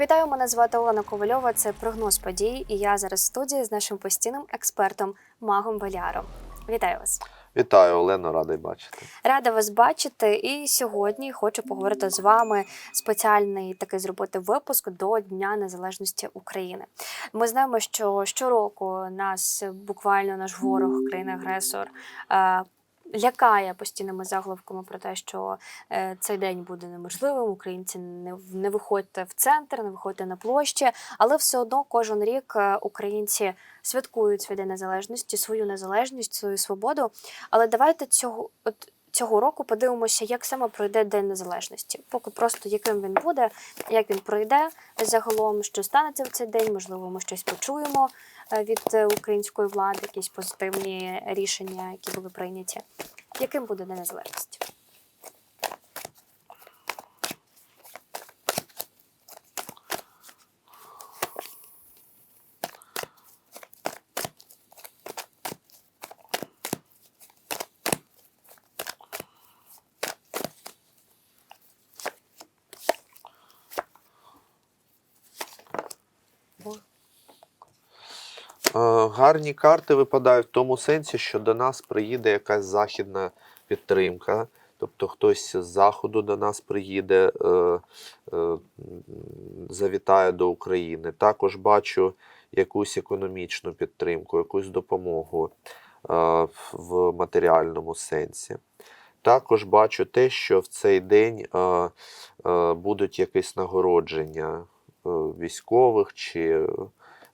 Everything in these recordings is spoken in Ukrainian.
Вітаю, мене звати Олена Ковальова. Це прогноз подій. І я зараз в студії з нашим постійним експертом Магом Валяром. Вітаю вас! Вітаю, Олено, радий бачити. Рада вас бачити. І сьогодні хочу поговорити з вами спеціальний такий зробити випуск до Дня Незалежності України. Ми знаємо, що щороку нас буквально наш ворог, країна-агресор. Лякає постійними заголовками про те, що е, цей день буде неможливим. Українці не, не виходьте в центр, не виходьте на площі, але все одно кожен рік е, українці святкують свій день незалежності, свою незалежність, свою свободу. Але давайте цього от цього року подивимося, як саме пройде День Незалежності. Поки просто яким він буде, як він пройде загалом, що станеться в цей день. Можливо, ми щось почуємо е, від е, української влади, якісь позитивні рішення, які були прийняті. Яким буде День Незалежності? Е, Гарні карти випадають в тому сенсі, що до нас приїде якась західна підтримка. Тобто хтось з заходу до нас приїде, е, е, завітає до України. Також бачу якусь економічну підтримку, якусь допомогу е, в матеріальному сенсі. Також бачу те, що в цей день е, е, будуть якісь нагородження е, військових чи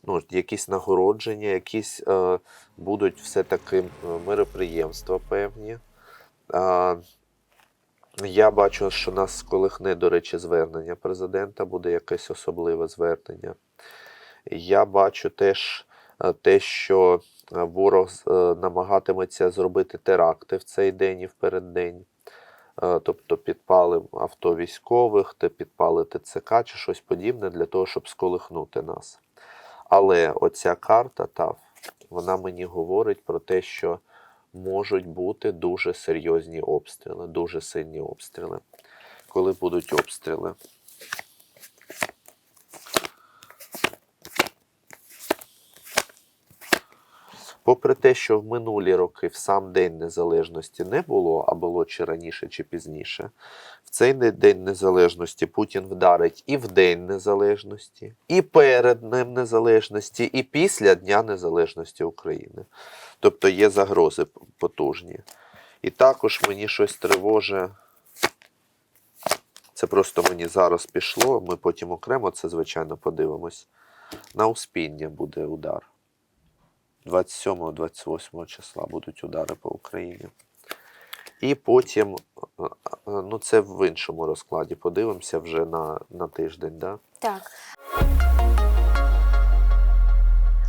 ну, якісь нагородження, якісь е, будуть все-таки е, мироприємства певні. Е, я бачу, що нас сколихне, до речі, звернення президента, буде якесь особливе звернення. Я бачу теж е, те, що е, ворог намагатиметься зробити теракти в цей день і в переддень. Тобто підпали авто військових, підпали ТЦК чи щось подібне для того, щоб сколихнути нас. Але оця карта ТАВ, вона мені говорить про те, що можуть бути дуже серйозні обстріли, дуже сильні обстріли. Коли будуть обстріли? Попри те, що в минулі роки в сам День Незалежності не було, а було чи раніше, чи пізніше, цей День Незалежності Путін вдарить і в День Незалежності, і перед Днем Незалежності, і після Дня Незалежності України. Тобто є загрози потужні. І також мені щось тривоже. Це просто мені зараз пішло. Ми потім окремо це, звичайно, подивимось. На успіння буде удар. 27-28 числа будуть удари по Україні. І потім, ну це в іншому розкладі. Подивимося вже на, на тиждень. Да? Так.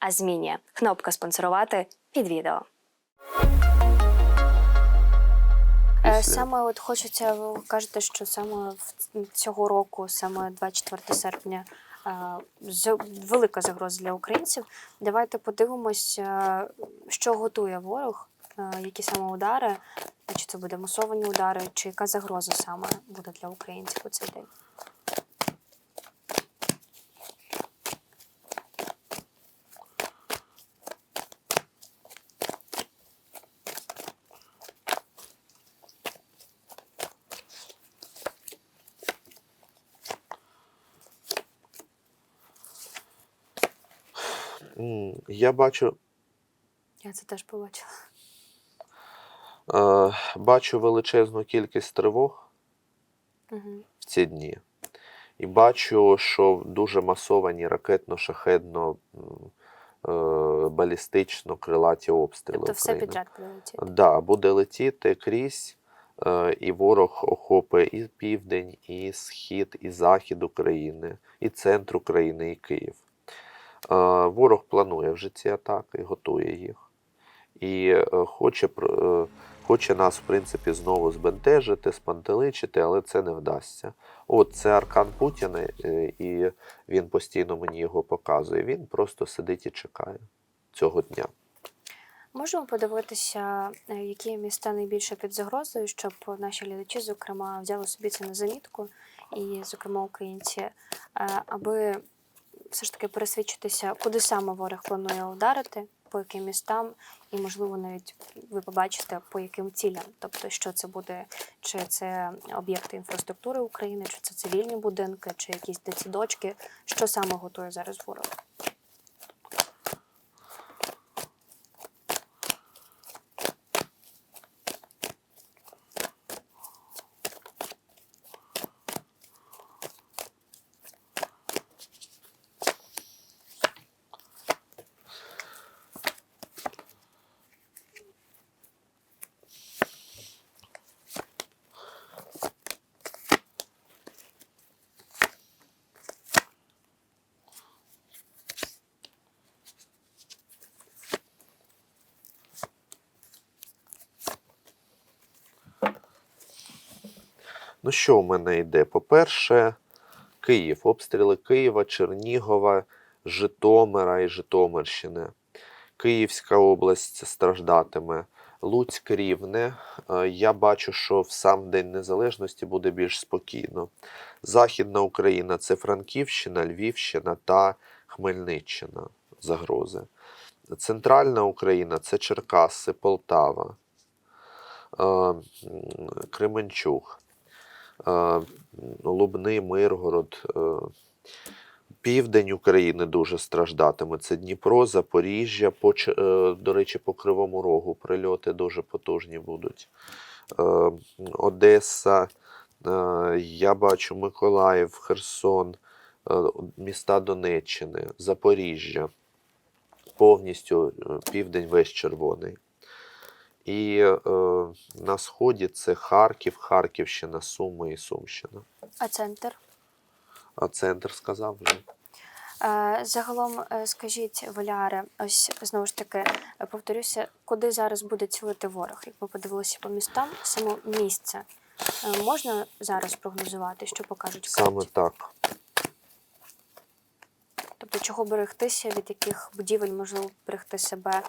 а змінює. Кнопка спонсорувати під відео. Е, Саме от хочеться, ви кажете, що саме в цього року, саме 24 серпня, е, велика загроза для українців. Давайте подивимось, е, що готує ворог, е, які саме удари, чи це буде масовані удари, чи яка загроза саме буде для українців у цей день. Я бачу, Я це теж побачила. е, бачу величезну кількість тривог Угу. в ці дні. І бачу, що дуже масовані ракетно-шахедно, е, балістично крилаті обстріли. Тобто все підряд буде летіти. Да, буде летіти крізь, е, і ворог охопить і південь, і схід, і захід України, і центр України, і Київ. Ворог планує вже ці атаки, готує їх. І е, хоче, е, хоче нас, в принципі, знову збентежити, спантеличити, але це не вдасться. От це аркан Путіна, е, і він постійно мені його показує. Він просто сидить і чекає цього дня. Можемо подивитися, які міста найбільше під загрозою, щоб наші глядачі, зокрема, взяли собі це на замітку, і, зокрема, українці, аби все ж таки пересвідчитися, куди саме ворог планує ударити, по яким містам, і, можливо, навіть ви побачите, по яким цілям. Тобто, що це буде, чи це об'єкти інфраструктури України, чи це цивільні будинки, чи якісь дитсадочки, що саме готує зараз ворог. Ну, що у мене йде? По-перше, Київ, обстріли Києва, Чернігова, Житомира і Житомирщини. Київська область страждатиме. Луцьк рівне. Е, Я бачу, що в сам День Незалежності буде більш спокійно. Західна Україна це Франківщина, Львівщина та Хмельниччина. Загрози. Центральна Україна це Черкаси, Полтава, е, Кременчуг. Е, Лубни, Миргород. е, Південь України дуже страждатиме. Це Дніпро, Запоріжжя, по, е, до речі, по Кривому Рогу прильоти дуже потужні будуть. Е, Одеса, я бачу Миколаїв, Херсон, міста Донеччини, Запоріжжя. Повністю південь весь червоний. І е, на сході це Харків, Харківщина, Суми і Сумщина. А центр? А центр сказав вже. Е, Загалом, е, скажіть, Валяре, ось знову ж таки повторюся, куди зараз буде цілити ворог? Як ми подивилися по містам, само місце е, можна зараз прогнозувати, що покажуть Саме так. Тобто, чого берегтися, від яких будівель можливо берегти себе?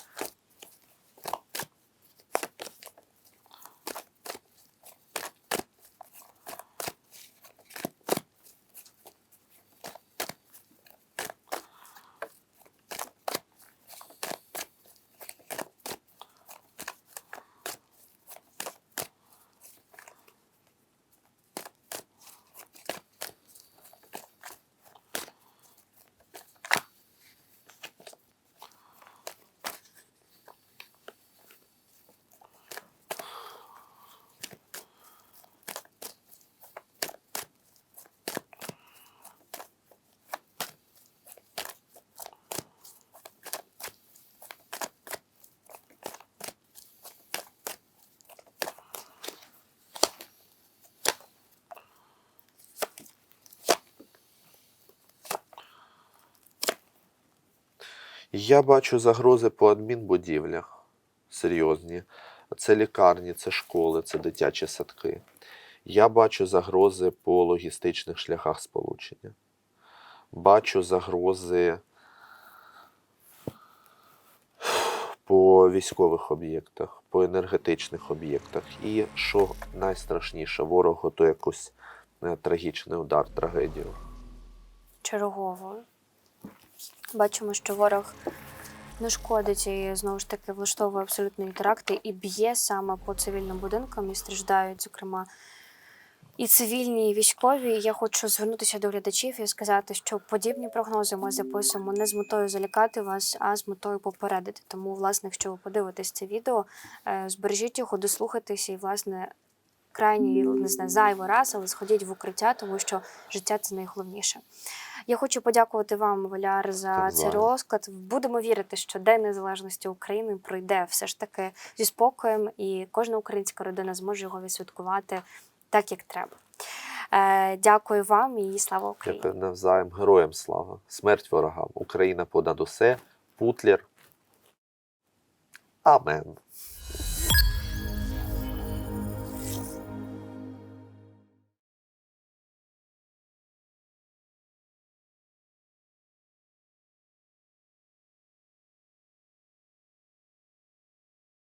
Я бачу загрози по адмінбудівлях серйозні. Це лікарні, це школи, це дитячі садки. Я бачу загрози по логістичних шляхах сполучення. Бачу загрози по військових об'єктах, по енергетичних об'єктах. І що найстрашніше, ворог готує якийсь е, трагічний удар, трагедію. чергово. Бачимо, що ворог не шкодить і знову ж таки влаштовує абсолютні теракти і б'є саме по цивільним будинкам і страждають, зокрема, і цивільні, і військові. Я хочу звернутися до глядачів і сказати, що подібні прогнози ми записуємо не з метою залякати вас, а з метою попередити. Тому, власне, якщо ви подивитесь це відео, е, збережіть його, дослухайтеся і, власне, крайній не знаю, зайвий раз, але сходіть в укриття, тому що життя це найголовніше. Я хочу подякувати вам, Валяр, за Так цей розклад. Будемо вірити, що День Незалежності України пройде все ж таки зі спокоєм, і кожна українська родина зможе його відсвяткувати так, як треба. Е, Дякую вам і слава Україні! Дякую навзаєм. Героям слава. Смерть ворогам. Україна понад усе. Путлер. Амен.